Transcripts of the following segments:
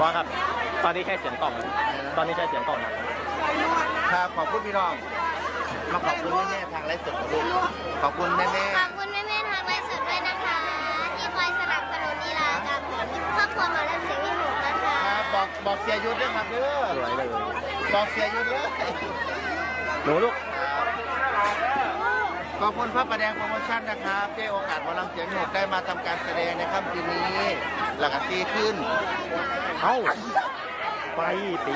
ตอนนี้แค่เสียงกล่องนะตอนนี้แค่เสียงกล่องนะ ครับขอบคุณพี่น้อง มาขอบคุณแม่ๆทางไลฟ์สดของลูกขอบคุณแม่ขอบคุณแม่ๆทางไลฟ์สดด้วยนะคะ ที่คอยสนับสนุนนีลากับครอบครัวหมอลำเสียงวิหกนะคะๆครับบอกบอกเสียยุทธด้วยครับเด้อสวยเลย บอกเสียยุทธเลย หนูลูก ขอบคุณพระประแดงโปรโมชั่นนะครับที่ให้โอกาสหมอลำเสียงหกได้มาทำการแสดงในค่ำคืนนี้ หลักตีขึ้น เอ้า ไปตี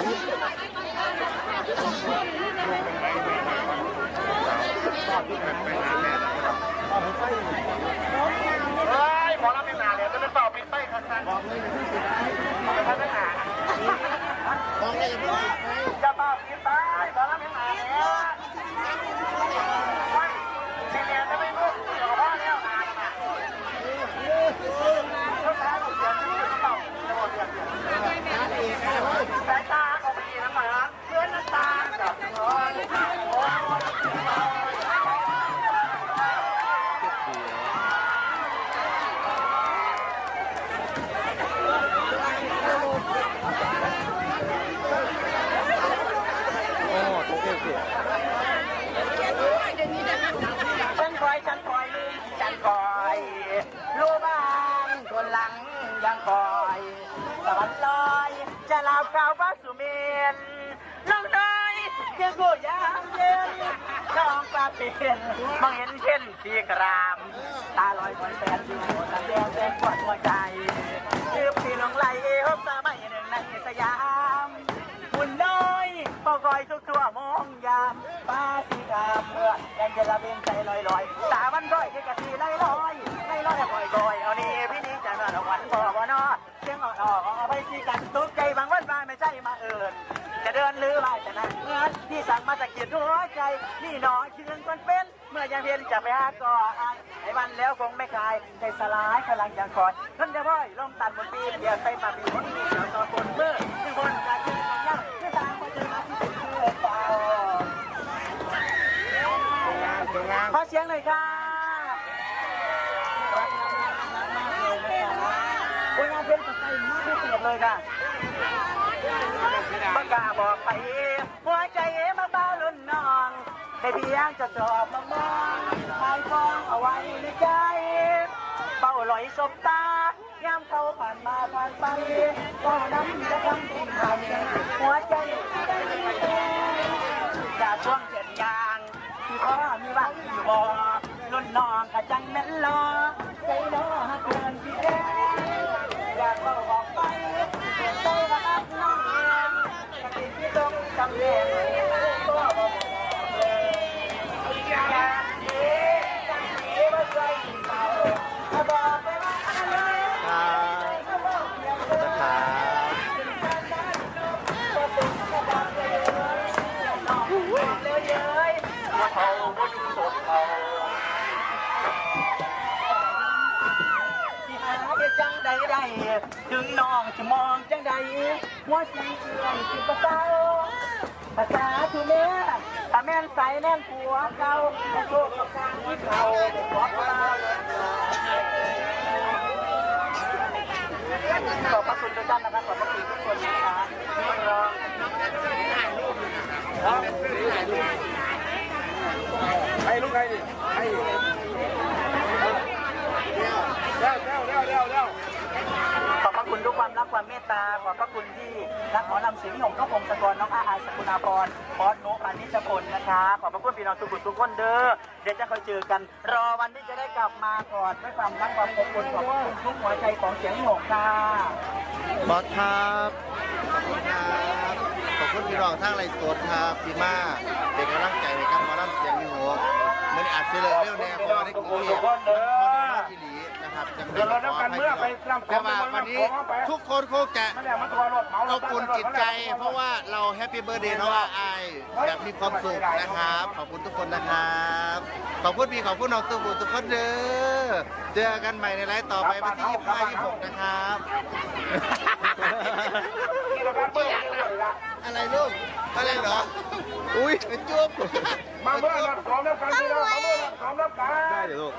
เฮ้ยหมอลำเป็นหนาเลยจะเป็นต่อปิดไปครับบอกเลยจะเป็นหนาบอกเลยอย่าเพิ่งปิดไปจะต่อปิดไปหมอลำเป็นหนาแล้วไม่ซีเนียจะไม่รู้เดี๋ยวพ่อแล้วนานน่ะเขาช้าหนุนเดี๋ยวจะต่อจะหมดเดือนสายตาของพี่น้ำหมาเพื่อนน้ำตากับโอ้ย โอ้โอเคโอเค ฉันคอยฉันคอยลืมฉันคอยรู้บ้างคนหลังยัง คอยสวรรค์ลอยจะลาข่าวว่าสุเมนน้องน้อยเพียงกูยามเย็นช่องปลาเป็นมองเห็นเช่นสีกราม ตาลอยคอยแฟนอยู่ตาแดงแดงปวดหัวใจลืมที่ลงไหลฮบสมัยหนึ่งในสยามหุ่นน้อยเฝ้าคอยทุกทั่วมองยามป้าสีกามเมื่อยังจะละเบนใจลอยลอยตามันร้อยที่กะทีไล่ลอยไล่ลอยคอยคอยเอานี่พี่ วันพอบ่านอเสียงอ่อนอ่อไปที่กันตุกใจบางวันบางไม่ใช่มาเอิญจะเดินหรือว่าจะนั่งเงินที่สั่งมาจากเกียรติหัวใจนี่หนอคิดเรื่องคนเป็น เมื่อยามเพียนจะไปหาก่ออายไอ้วันแล้วคงไม่คลายใจสลายพลังยังคอยนั่นจะพ่อยลมตัดบนปีเดียวไปมาปีนี้เดี๋ยวต่อคนเมื่อที่บนการที่ของยังไม่ตามคนอื่นมาที่เป็นเพื่อนเปล่าสวยงามขอเสียงหน่อยค่ะโอ้ยงานเพลงสดใสมาก ที่สุดเลยค่ะปากกาบอกไปหัวใจมาเบาลุ่นน้องให้เพียงจะจอบมามองหายฟองเอาไว้ในใจ เป้าลอยสบตายามเขาผ่านมาผ่านไปก็น้ำจะทำทิ้งหันหัวใจใจเต้นจากช่วงเจ็ดยางที่พ่อมีบ้างอยู่บ่รุ่นน้องกะจังแม่นรอใจน้อหักเกินที่แดอยากบอกบอกไปเปลี่ยนใจมารับน้องเองกะติดที่ตรงจำเนียงก็บอกเลยอยากดีจังดีว่าใจเก่าถ้าบอกไปว่าอะไร ครับนะครับ เลยเย้ยว่าเขาว่าอยู่สดเขาที่หาเฮ็ดจัง ใดใดถึงน้องจะมองจังใดว่าใจเสื่อมสิภาษาภาษาทุเม่ถ้าแม่นใสแน่นผัวเก่าแต่โชคกับการที่เขาขอตาขอบพระคุณทุกท่านนะครับขอบพระคุณทุกคนนะครับ ให้ลูกใครดิให้เร็วเร็วเร็วเร็วเร็ว ขอบพระ คุณทุกความรักความเมตตาขอบพระคุณที่รักหมอลำสิงห์หงส์ก็พงศกรน้องอาอาสกุณาพรบอสโนปานิชพลนะคะขอบพระคุณพี่น้องทุกคนทุกคนเด้อเดี๋ยวจะคอยเจอกัน รอวันที่จะได้กลับมาก่อนด้วยความรักความอบอุ่นขอบพระคุณทุกหัวใจของเสียงหงส์ค่ะบอสครับขอบคุณครับขอบคุณพี่น้องทั้งไรสดครับพี่มาเป็นกำลังใจให้กับหมอลำเสียงอยู่หัวมันอาจจะเลยเร็วแน่เพราะว่าได้กินเกียรติมันได้อีหลี นะครับจังได้ขอให้พี่น้องแต่ว่าวันนี้ทุกคนคงจะอบอุ่นจิตใจ เพราะว่าเราแฮปปี้เบ t ร์ a เดย์น้องอายแบบมีความสุขนะครับ ขอบคุณทุกคนนะครับ ขอบคุณพี่ขอบคุณน้องตุ๊กทุกคนเด้อเจอกันใหม่ในไลฟ์ต่อไปวันที่25 26นะครับอะไรลูกอะไรเหรอ อุ้ยจุ๊บมาเมื่อนัดซ้อมแล้วกันพี่น้องมาเมื่อนัดซ้อมแล้วกันได้เดี๋ยวลูก